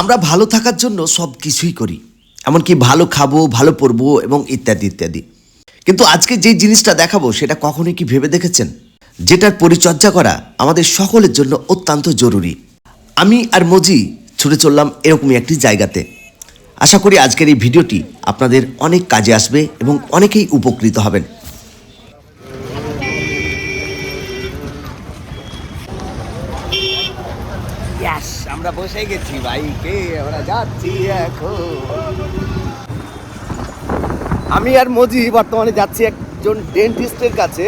আমরা ভালো থাকার জন্য সব কিছুই করি। এমনকি ভালো খাব, ভালো পরবো এবং ইত্যাদি ইত্যাদি। কিন্তু আজকে যে জিনিসটা দেখাবো, সেটা কখনোই কি ভেবে দেখেছেন? যেটার পরিচর্যা করা আমাদের সকলের জন্য অত্যন্ত জরুরি। আমি আর মজি ছুটে চললাম এরকমই একটি জায়গাতে। আশা করি আজকের এই ভিডিওটি আপনাদের অনেক কাজে আসবে এবং অনেকেই উপকৃত হবেন। আমরা বসে গেছি বাইকে আমরা যাচ্ছি এখন? আমি আর মজি বর্তমানে যাচ্ছি একজন ডেন্টিস্টের কাছে।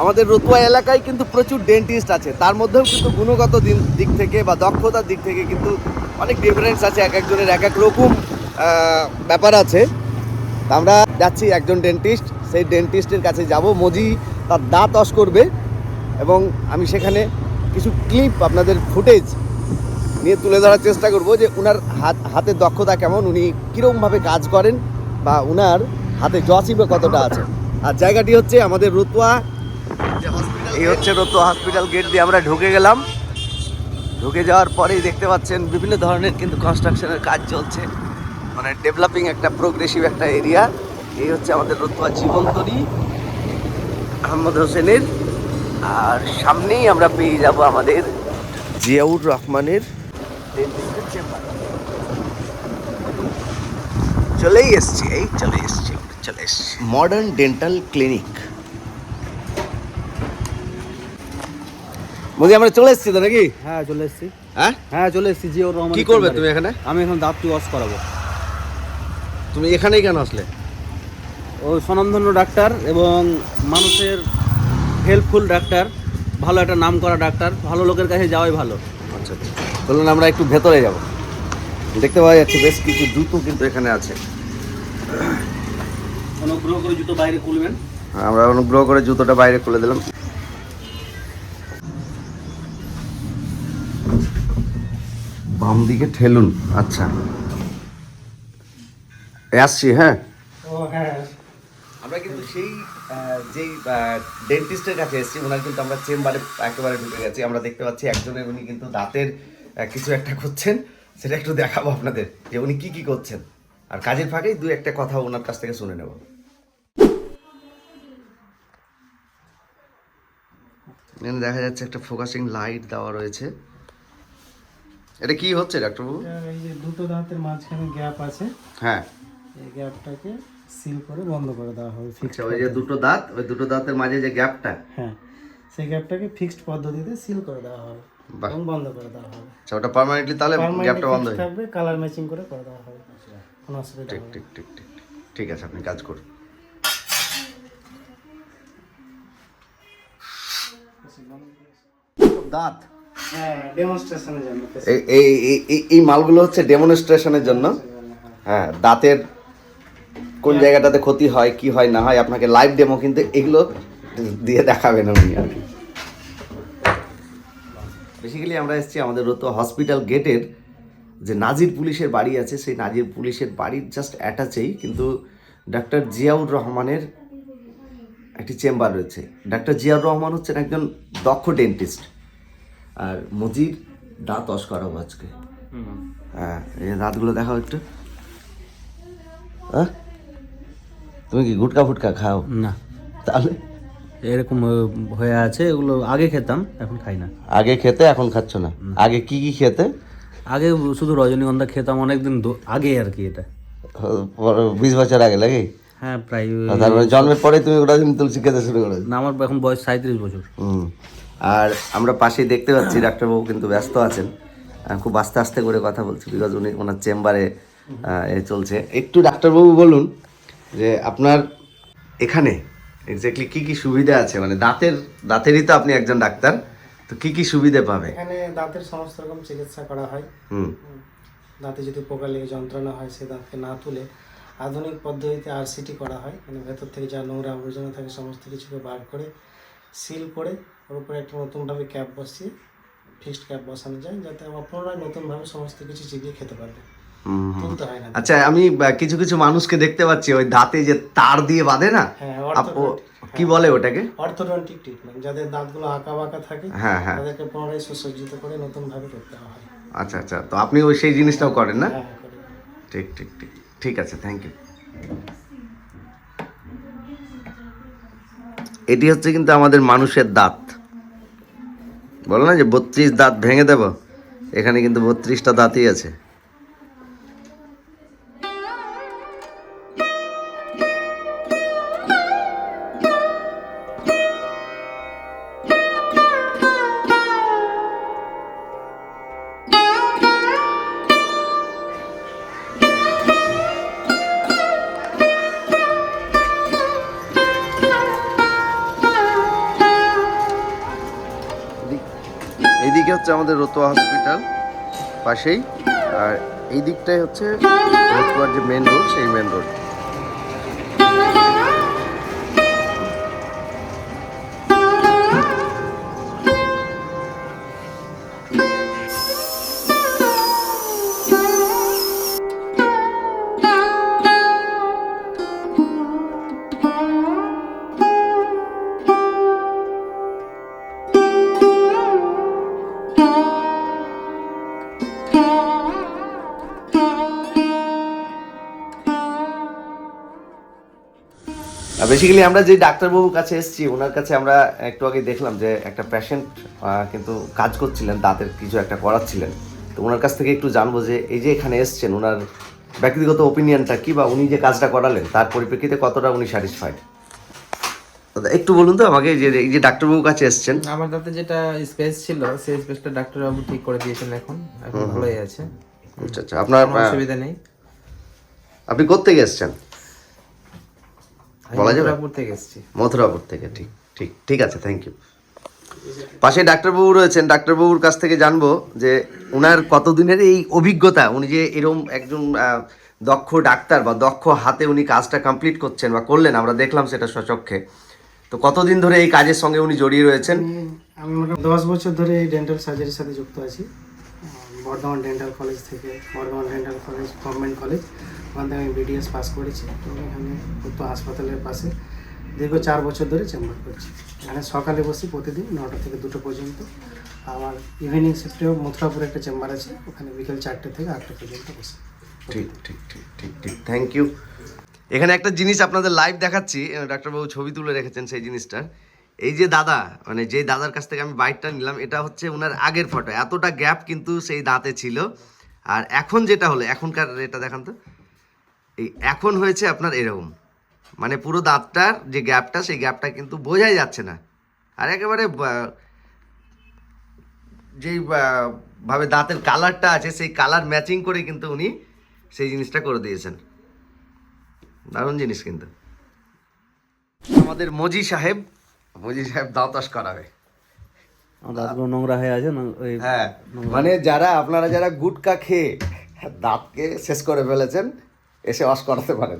আমাদের রতুয়া এলাকায় কিন্তু প্রচুর ডেন্টিস্ট আছে। তার মধ্যেও কিন্তু গুণগত দিক থেকে বা দক্ষতার দিক থেকে কিন্তু অনেক ডিফারেন্স আছে, এক একজনের এক এক রকম ব্যাপার আছে। আমরা যাচ্ছি একজন ডেন্টিস্ট সেই ডেন্টিস্টের কাছে যাব। মজি তার দাঁত অস করবে এবং আমি সেখানে কিছু ক্লিপ আপনাদের ফুটেজ নিয়ে তুলে ধরার চেষ্টা করব যে উনার হাত হাতের দক্ষতা কেমন, উনি কীরকমভাবে কাজ করেন বা উনার হাতে জসিবে কতটা আছে। আর জায়গাটি হচ্ছে আমাদের রতুয়া এই হচ্ছে রতুয়া হসপিটাল গেট দিয়ে আমরা ঢুকে গেলাম। ঢুকে যাওয়ার পরেই দেখতে পাচ্ছেন বিভিন্ন ধরনের কিন্তু কনস্ট্রাকশনের কাজ চলছে। মানে ডেভেলপিং একটা প্রোগ্রেসিভ একটা এরিয়া এই হচ্ছে আমাদের রতুয়া জীবন্তরী আহমদ হোসেনের। আর সামনেই আমরা পেয়ে যাব আমাদের জিয়াউর রহমানের চলেই এসছি এই চলে এসছি চলে এসছি। মডার্ন ডেন্টাল ক্লিনিক বলছি আমরা চলে এসছি তো নাকি? হ্যাঁ চলে এসেছি। হ্যাঁ? হ্যাঁ চলে এসেছি জিওর রহমান কি করবে তুমি এখানে? আমি এখন দাঁতটি ওয়াশ করাবো। তুমি এখানেই কেন আসলে? ও স্বনামধন্য ডাক্তার এবং মানুষের হেল্পফুল ডাক্তার ভালো একটা নাম করা ডাক্তার ভালো লোকের কাছে যাওয়াই ভালো। আচ্ছা। চলুন আমরা একটু ভেতরে যাব। দেখতে পাওয়া যাচ্ছে বেশ কিছু জুতো কিন্তু এখানে আছে। অনুগ্রহ করে জুতো বাইরে খুলবেন। আমরা অনুগ্রহ করে জুতোটা বাইরে খুলে দিলাম। বাম দিকে ঠেলুন আচ্ছা। আসছি হ্যাঁ? ও হ্যাঁ। আমরা কিন্তু সেই যেই ডেন্টিস্টের কাছে এসেছি ওনার কিন্তু আমরা চেম্বারে একেবারে ঢুকে গেছি। আমরা দেখতে পাচ্ছি একজনের উনি কিন্তু দাঁতের কিছু একটা করছেন সেটা একটু দেখাবো আপনাদের যে উনি কি কি করছেন। আর কাজের ফাঁকেই দু একটা কথা ওনার কাছ থেকে শুনে নেব। এখানে দেখা যাচ্ছে একটা ফোকাসিং লাইট দেওয়া রয়েছে। এটা কি হচ্ছে ডাক্তারবাবু? এই যে দুটো দাঁতের মাঝখানে গ্যাপ আছে। হ্যাঁ। এই গ্যাপটাকে সিল করে বন্ধ করে দেওয়া হবে আচ্ছা ফিক্সড ওই যে দুটো দাঁত ওই দুটো দাঁতের মাঝে যে গ্যাপটা হ্যাঁ সেই গ্যাপটাকে ফিক্সড পদ্ধতিতে সিল করে দেওয়া হবে। এবং বন্ধ করে দেওয়া হবে। আচ্ছা ওটা পার্মানেন্টলি তাহলে গ্যাপটা বন্ধ হয়ে। থাকবে কালার ম্যাচিং করে করে দেওয়া হবে। কোনো অসুবিধা ঠিক ঠিক ঠিক ঠিক ঠিক। আছে আপনি কাজ করুন। দাঁত? হ্যাঁ এই এই এই- এই এই মালগুলো হচ্ছে ডেমনস্ট্রেশনের জন্য। হ্যাঁ দাঁতের কোন জায়গাটাতে ক্ষতি হয় কি হয় না হয় আপনাকে লাইভ ডেমো কিন্তু এগুলো দিয়ে দেখাবেন উনি আর কি। বেসিক্যালি আমরা এসেছি আমাদের রতো হসপিটাল গেটের যে নাজির পুলিশের বাড়ি আছে সেই নাজির পুলিশের বাড়ির জাস্ট অ্যাটাচেই কিন্তু ডাক্তার জিয়াউর রহমানের একটি চেম্বার রয়েছে। ডাক্তার জিয়াউর রহমান হচ্ছেন একজন দক্ষ ডেন্টিস্ট আর মজির দাঁত অস করাবো আজকে। হ্যাঁ এই দাঁতগুলো দেখাও একটু। হ্যাঁ তুমি কি গুটকা ফুটকা খাও? না। তাহলে এরকম হয়ে আছে এগুলো আগে খেতাম এখন খাই না। আগে খেতে এখন খাচ্ছ না? আগে কি কি খেতে? আগে শুধু রজনীগন্ধা খেতাম অনেকদিন আগে আর কি এটা। বিশ বছর আগে লাগে হ্যাঁ প্রায় তারপরে জন্মের পরে তুমি রাজনী তুলসী খেতে শুরু করে না আমার এখন বয়স সাঁত্রিশ বছর। আর আমরা পাশেই দেখতে পাচ্ছি ডাক্তারবাবু কিন্তু ব্যস্ত আছেন। খুব আস্তে আস্তে করে কথা বলছি বিকজ উনি ওনার চেম্বারে এ চলছে। একটু ডাক্তারবাবু বলুন যে আপনার এখানে এক্স্যাক্টলি কি কি সুবিধা আছে? মানে দাঁতের দাঁতেরই তো আপনি একজন ডাক্তার তো কি কি সুবিধে পাবে? এখানে দাঁতের সমস্ত রকম চিকিৎসা করা হয়। হুম। দাঁতে যদি পোকা লেগে যন্ত্রণা হয় সে দাঁতকে না তুলে আধুনিক পদ্ধতিতে আরসিটি করা হয়। মানে ভেতর থেকে যা নোংরা আবর্জনা থাকে সমস্ত কিছুকে বার করে সিল করে ওর উপরে একটা নতুনভাবে ক্যাপ বসিয়ে ফিক্সড ক্যাপ বসানো যায় যাতে আবার পুনরায় নতুনভাবে সমস্ত কিছু চিবিয়ে খেতে পারবে। তুলতে হয় না। আচ্ছা আমি কিছু কিছু মানুষকে দেখতে পাচ্ছি ওই দাঁতে যে তার দিয়ে বাঁধে না? হ্যাঁ। আপ- কি বলে ওটাকে? অর্থোডন্টিক ট্রিটমেন্ট যাদের দাঁতগুলো আঁকা বাঁকা থাকে হ্যাঁ হ্যাঁ। তাদেরকে পুনরায় সুসজ্জিত করে নতুনভাবে করতে হয়। আচ্ছা আচ্ছা তো আপনি ওই সেই জিনিসটাও করেন না? হ্যাঁ ঠিক ঠিক ঠিক ঠিক আছে থ্যাংক ইউ এটি হচ্ছে কিন্তু আমাদের মানুষের দাঁত। বলো না যে বত্রিশ দাঁত ভেঙে দেব? এখানে কিন্তু বত্রিশটা দাঁতই আছে। আমাদের রতুয়া হসপিটাল পাশেই। আর এই দিকটাই হচ্ছে রতুয়ার যে মেন রোড সেই মেন রোড বেসিক্যালি আমরা যে ডাক্তারবাবুর কাছে এসেছি ওনার কাছে আমরা একটু আগে দেখলাম যে একটা পেশেন্ট কিন্তু কাজ করছিলেন দাঁতের কিছু একটা করাচ্ছিলেন। তো ওনার কাছ থেকে একটু জানব যে এই যে এখানে এসছেন ওনার ব্যক্তিগত ওপিনিয়নটা কি বা উনি যে কাজটা করালেন তার পরিপ্রেক্ষিতে কতটা উনি স্যাটিসফাইড একটু বলুন তো আমাকে যে এই যে ডাক্তারবাবুর কাছে এসছেন। আমার দাঁতে যেটা স্পেস ছিল সেই স্পেসটা ডাক্তারবাবু ঠিক করে দিয়েছেন এখন এখন ভালোই আছে। আচ্ছা আচ্ছা। আপনার কোনো অসুবিধা নেই। আপনি কোথেকে এসছেন? আমি বলা যাবে? মথুরাপুর থেকে এসেছি। মথুরাপুর থেকে ঠিক ঠিক ঠিক আছে থ্যাংক ইউ পাশে ডাক্তারবাবু রয়েছেন ডাক্তারবাবুর কাছ থেকে জানব যে ওনার কতদিনের এই অভিজ্ঞতা উনি যে এরকম একজন দক্ষ ডাক্তার বা দক্ষ হাতে উনি কাজটা কমপ্লিট করছেন বা করলেন আমরা দেখলাম সেটা সচক্ষে। তো কতদিন ধরে এই কাজের সঙ্গে উনি জড়িয়ে রয়েছেন? আমি মোটামুটি দশ বছর ধরে এই ডেন্টাল সার্জারির সাথে যুক্ত আছি। বর্ধমান ডেন্টাল কলেজ থেকে Bardhaman dental college government college ওখান থেকে আমি বিডিএস পাস করেছি। তো এখানে উত্তর হাসপাতালের পাশে দীর্ঘ চার বছর ধরে চেম্বার করছি। এখানে সকালে বসি প্রতিদিন নটা থেকে দুটো পর্যন্ত। আমার ইভিনিং শিফটেও মথুরাপুরে একটা চেম্বার আছে, ওখানে বিকেল চারটে থেকে আটটা পর্যন্ত বসি। ঠিক ঠিক ঠিক ঠিক ঠিক। থ্যাংক ইউ এখানে একটা জিনিস আপনাদের লাইভ দেখাচ্ছি ডাক্তারবাবু ছবি তুলে রেখেছেন সেই জিনিসটার এই যে দাদা মানে যে দাদার কাছ থেকে আমি বাইকটা নিলাম, এটা হচ্ছে ওনার আগের ফটো এতটা গ্যাপ কিন্তু সেই দাঁতে ছিল। আর এখন যেটা হলো, এখনকার এটা দেখান তো। এই এখন হয়েছে আপনার এরকম। মানে পুরো দাঁতটার যে গ্যাপটা সেই গ্যাপটা কিন্তু বোঝাই যাচ্ছে না। আর একেবারে যেই ভাবে দাঁতের কালারটা আছে, সেই কালার ম্যাচিং করে কিন্তু উনি সেই জিনিসটা করে দিয়েছেন। দারুণ জিনিস কিন্তু। আমাদের মজি সাহেব মজি সাহেব দাঁতাস করাবে। আমার দাঁতগুলো নোংরা হয়ে আছে হ্যাঁ মানে যারা আপনারা যারা গুটকা খেয়ে দাঁতকে শেষ করে ফেলেছেন এসে ওয়াশ করাতে পারেন।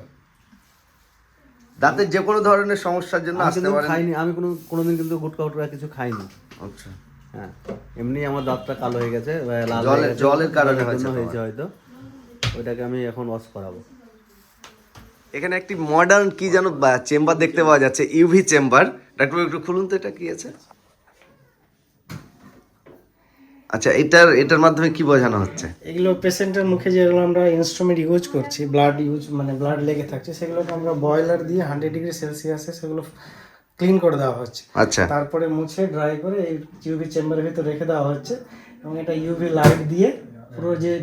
দাঁতের যে কোনো ধরনের সমস্যার জন্য আসতে পারেন। খাইনি আমি কোনো কোনোদিন কিন্তু গুটকা উটকা কিছু খাইনি। আচ্ছা। হ্যাঁ এমনি আমার দাঁতটা কালো হয়ে গেছে জলের- জলের কারণে হয়েছে হয়েছে হয়তো। ওইটাকে আমি এখন ওয়াশ করাবো। এখানে একটি মডার্ন কি যেন চেম্বার দেখতে পাওয়া যাচ্ছে ইউভি চেম্বার ডাক্তার একটু খুলুন তো এটা কি আছে? আচ্ছা এটার এটার মাধ্যমে কি বোঝানো হচ্ছে? এগুলো পেশেন্টের মুখে যেগুলো আমরা ইনস্ট্রুমেন্ট ইউজ করছি ব্লাড ইউজ মানে ব্লাড লেগে থাকছে সেগুলোকে আমরা বয়লার দিয়ে হান্ড্রেড ডিগ্রি সেলসিয়াসে সেগুলো ক্লিন করে দেওয়া হচ্ছে। আচ্ছা। তারপরে মুছে ড্রাই করে এই ইউভি চেম্বারের ভিতরে রেখে দেওয়া হচ্ছে এবং এটা ইউভি লাইট দিয়ে পুরো যে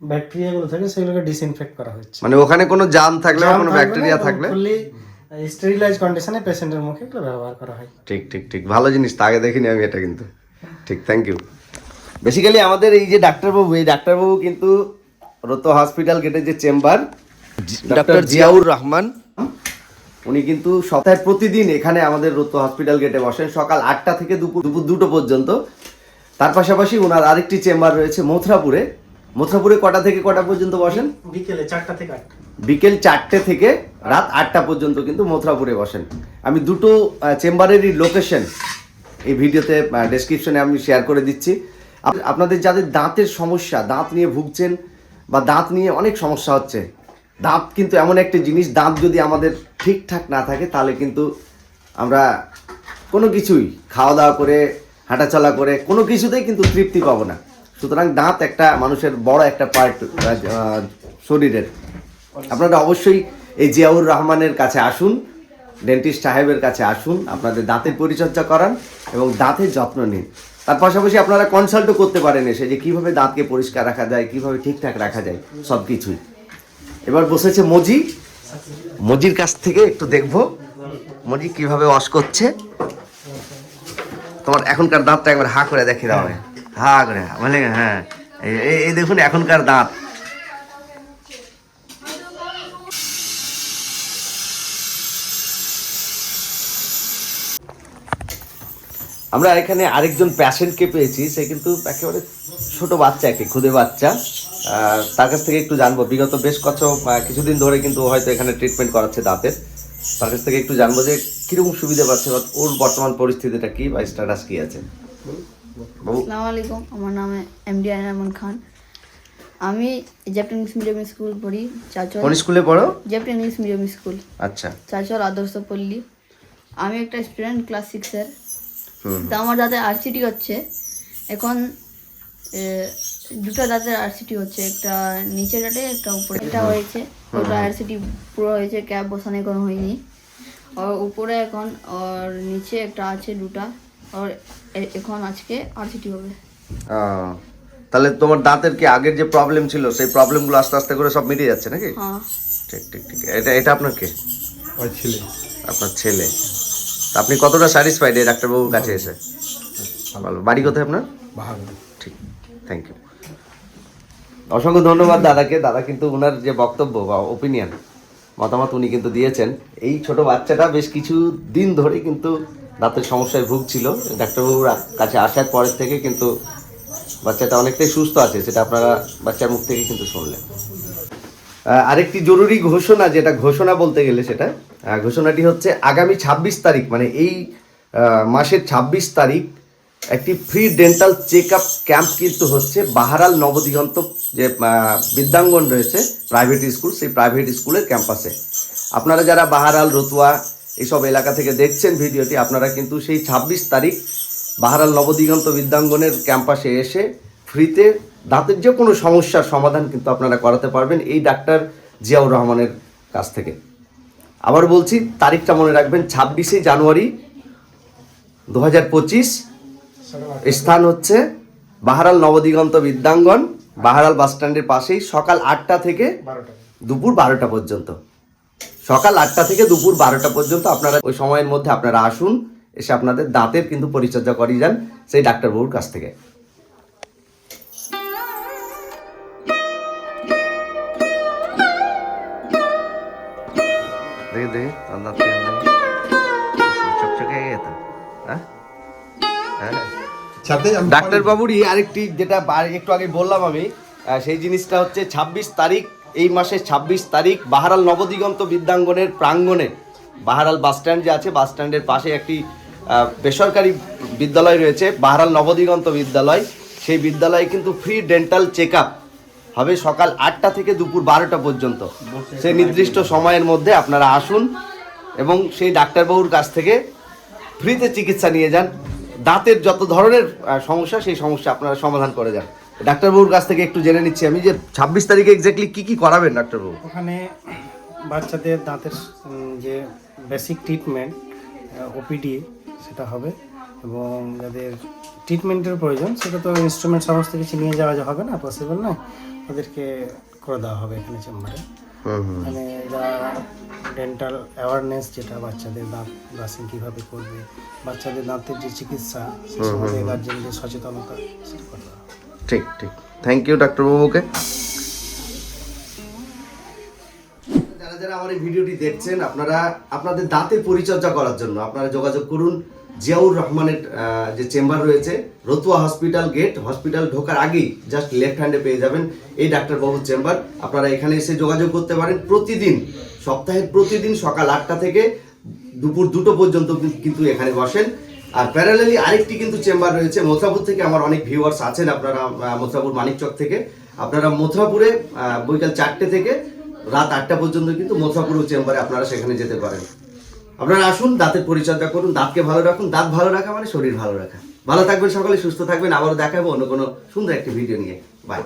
ব্যাকটেরিয়াগুলো থাকে সেগুলোকে ডিসইনফেক্ট করা হচ্ছে। মানে ওখানে কোনো জাম থাকলে বা কোনো ব্যাকটেরিয়া থাকলে? স্টেরিলাইজ কন্ডিশনে পেশেন্টের মুখে এগুলো ব্যবহার করা হয়। ঠিক ঠিক ঠিক। ভালো জিনিস তা আগে দেখিনি আমি এটা কিন্তু। ঠিক থ্যাংক ইউ বেসিক্যালি আমাদের এই যে ডাক্তারবাবু এই ডাক্তারবাবু কিন্তু রত হসপিটাল গেটের যে চেম্বার ডক্টর জিয়াউর রহমান। উনি কিন্তু সপ্তাহে প্রতিদিন এখানে আমাদের রত হসপিটাল গেটে বসেন সকাল আটটা থেকে দুপুর দুপুর দুটো পর্যন্ত। তার পাশাপাশি ওনার আরেকটি চেম্বার রয়েছে মথুরাপুরে। মথুরাপুরে কটা থেকে কটা পর্যন্ত বসেন? বিকেলে চারটা থেকে আটটা। বিকেল চারটে থেকে রাত আটটা পর্যন্ত কিন্তু মথুরাপুরে বসেন। আমি দুটো চেম্বারেরই লোকেশন এই ভিডিওতে ডেসক্রিপশনে আমি শেয়ার করে দিচ্ছি। আপনাদের যাদের দাঁতের সমস্যা দাঁত নিয়ে ভুগছেন বা দাঁত নিয়ে অনেক সমস্যা হচ্ছে দাঁত কিন্তু এমন একটা জিনিস দাঁত যদি আমাদের ঠিকঠাক না থাকে তাহলে কিন্তু আমরা কোনো কিছুই খাওয়া দাওয়া করে হাঁটাচলা করে কোনো কিছুতেই কিন্তু তৃপ্তি পাবো না। সুতরাং দাঁত একটা মানুষের বড় একটা পার্ট শরীরের। আপনারা অবশ্যই এই জিয়াউর রহমানের কাছে আসুন ডেন্টিস্ট সাহেবের কাছে আসুন, আপনাদের দাঁতের পরিচর্যা করান এবং দাঁতের যত্ন নিন। তার পাশাপাশি আপনারা কনসাল্টও করতে পারেন এসে যে কীভাবে দাঁতকে পরিষ্কার রাখা যায়, কীভাবে ঠিকঠাক রাখা যায় সব কিছুই এবার বসেছে মজি। মজির কাছ থেকে একটু দেখব। মজি কীভাবে ওয়াশ করছে। তোমার এখনকার দাঁতটা একবার হা করে দেখে দাও আমায়। হা করে হ্যাঁ। এই- দেখুন এখনকার দাঁত। আমরা এখানে আরেকজন প্যাশেন্টকে পেয়েছি, সে কিন্তু একেবারে ছোট বাচ্চা একে খুদে বাচ্চা তার কাছ থেকে একটু জানব। বিগত বেশ কত কিছুদিন ধরে কিন্তু হয়তো এখানে ট্রিটমেন্ট করাচ্ছে দাঁতের। তার কাছ থেকে একটু জানব যে কীরকম সুবিধা পাচ্ছে ওর বর্তমান পরিস্থিতিটা কি, বা স্ট্যাটাস কি আছে? আসসালামু আলাইকুম আমার নাম এমডি আনামন খান আমি জ্যাপটেন ইংলিশ মিডিয়াম স্কুল পড়ি চাচল কোন স্কুলে পড়ো? জ্যাপটেন ইংলিশ মিডিয়াম স্কুল আচ্ছা। চাচল আদর্শ পল্লী আমি একটা স্টুডেন্ট ক্লাস সিক্সের তা আমার দাঁতে আরসিটি হচ্ছে এখন দুটো দাঁতের আরসিটি হচ্ছে একটা নিচে দাঁতে একটা উপরে। এটা হয়েছে ওটা আরসিটি পুরো হয়েছে ক্যাপ বসানো কোনো হয়নি। আর উপরে এখন আর নিচে একটা আছে দুটা। আর এখন আজকে আরসিটি হবে। তাহলে তোমার দাঁতের কি আগের যে প্রবলেম ছিল সেই প্রবলেমগুলো আস্তে আস্তে করে সব মিটে যাচ্ছে নাকি? হ্যাঁ। ঠিক ঠিক ঠিক। এটা এটা আপনার কে? আপনার ছেলে। তা আপনি কতটা স্যাটিসফাইড এই ডাক্তারবাবুর কাছে এসে? ভালো। বাড়ি কোথায় আপনার? ঠিক। থ্যাংক ইউ অসংখ্য ধন্যবাদ দাদাকে। দাদা কিন্তু ওনার যে বক্তব্য বা ওপিনিয়ন মতামত উনি কিন্তু দিয়েছেন। এই ছোট বাচ্চাটা বেশ কিছু দিন ধরে কিন্তু দাঁতের সমস্যায় ভুগছিল। ডাক্তারবাবুর কাছে আসার পরের থেকে কিন্তু বাচ্চাটা অনেকটাই সুস্থ আছে, সেটা আপনারা বাচ্চার মুখ থেকে কিন্তু শুনলেন। আরেকটি জরুরি ঘোষণা, যেটা ঘোষণা বলতে গেলে সেটা ঘোষণাটি হচ্ছে আগামী ছাব্বিশ তারিখ মানে এই মাসের ছাব্বিশ তারিখ একটি free dental check up camp কিন্তু হচ্ছে বাহারাল নবদিগন্ত যে বিদ্যাঙ্গন রয়েছে প্রাইভেট স্কুল সেই প্রাইভেট স্কুলের ক্যাম্পাসে আপনারা যারা বাহারাল, রতুয়া এইসব এলাকা থেকে দেখছেন ভিডিওটি আপনারা কিন্তু সেই ছাব্বিশ তারিখ বাহারাল নবদিগন্ত বিদ্যাঙ্গনের ক্যাম্পাসে এসে ফ্রিতে দাঁতের যে কোনো সমস্যার সমাধান কিন্তু আপনারা করাতে পারবেন এই ডাক্তার জিয়াউর রহমানের কাছ থেকে। আবার বলছি তারিখটা মনে রাখবেন ছাব্বিশে জানুয়ারি দু হাজার পঁচিশ। স্থান হচ্ছে বাহারাল নবদিগন্ত বিদ্যাঙ্গন বাহারাল বাস স্ট্যান্ডের পাশেই সকাল আটটা থেকে দুপুর বারোটা পর্যন্ত। সকাল আটটা থেকে দুপুর বারোটা পর্যন্ত আপনারা ওই সময়ের মধ্যে আপনারা আসুন এসে আপনাদের দাঁতের কিন্তু পরিচর্যা করিয়ে যান সেই ডাক্তারবাবুর কাছ থেকে। দেখি দেখি তোমার দাঁত চকচকে হয়ে হ্যাঁ? হ্যাঁ? ডাক্তার বাবুরই আরেকটি যেটা একটু আগে বললাম আমি সেই জিনিসটা হচ্ছে ছাব্বিশ তারিখ এই মাসের ছাব্বিশ তারিখ বাহারাল নবদিগন্ত বিদ্যাঙ্গনের প্রাঙ্গণে বাহারাল বাসস্ট্যান্ড যে আছে। বাসস্ট্যান্ডের পাশে একটি বেসরকারি বিদ্যালয় রয়েছে, বাহারাল নবদিগন্ত বিদ্যালয়। সেই বিদ্যালয়ে কিন্তু ফ্রি ডেন্টাল চেক হবে সকাল আটটা থেকে দুপুর বারোটা পর্যন্ত। সেই নির্দিষ্ট সময়ের মধ্যে আপনারা আসুন এবং সেই ডাক্তারবাবুর কাছ থেকে ফ্রিতে চিকিৎসা নিয়ে যান। দাঁতের যত ধরনের সমস্যা, সেই সমস্যা আপনারা সমাধান করে যান। ডাক্তারবাবুর কাছ থেকে একটু জেনে নিচ্ছি আমি যে ছাব্বিশ তারিখে এক্স্যাক্টলি কি কি করাবেন ডাক্তারবাবু ওখানে বাচ্চাদের দাঁতের যে বেসিক ট্রিটমেন্ট ওপিডি সেটা হবে এবং যাদের ট্রিটমেন্টের প্রয়োজন সেটা তো ইনস্ট্রুমেন্ট সমস্ত কিছু নিয়ে যাওয়া যা হবে না পসিবল নয় ওদেরকে করে দেওয়া হবে এখানে চেম্বারে মানে যারা ডেন্টাল অ্যাওয়ারনেস যেটা বাচ্চাদের দাঁত ব্রাশিং কীভাবে করবে বাচ্চাদের দাঁতের যে চিকিৎসা সে সম্বন্ধে গার্জেনদের সচেতনতা সেটা করে দেওয়া হবে। ঠিক ঠিক। থ্যাংক ইউ ডাক্তারবাবুকে যারা যারা আমার এই ভিডিওটি দেখছেন, আপনারা আপনাদের দাঁতের পরিচর্যা করার জন্য আপনারা যোগাযোগ করুন। জিয়াউর রহমানের যে চেম্বার রয়েছে, রতুয়া হসপিটাল গেট, হসপিটাল ঢোকার আগেই জাস্ট লেফট হ্যান্ডে পেয়ে যাবেন এই ডাক্তারবাবুর চেম্বার। আপনারা এখানে এসে যোগাযোগ করতে পারেন। প্রতিদিন, সপ্তাহের প্রতিদিন সকাল আটটা থেকে দুপুর দুটো পর্যন্ত কিন্তু এখানে বসেন। আর প্যারালালি আরেকটি কিন্তু চেম্বার রয়েছে মথুরাপুর থেকে আমার অনেক ভিউয়ার্স আছেন আপনারা আহ, মথুরাপুর মানিকচক থেকে। আপনারা মথুরাপুরে আহ, বৈকাল চারটে থেকে রাত আটটা পর্যন্ত কিন্তু মথুরাপুর চেম্বারে আপনারা সেখানে যেতে পারেন। আপনারা আসুন দাঁতের পরিচর্যা করুন দাঁতকে ভালো রাখুন দাঁত ভালো রাখা মানে শরীর ভালো রাখা। ভালো থাকবেন সকলে সুস্থ থাকবেন আবারও দেখাবো অন্য কোনো সুন্দর একটি ভিডিও নিয়ে। বাই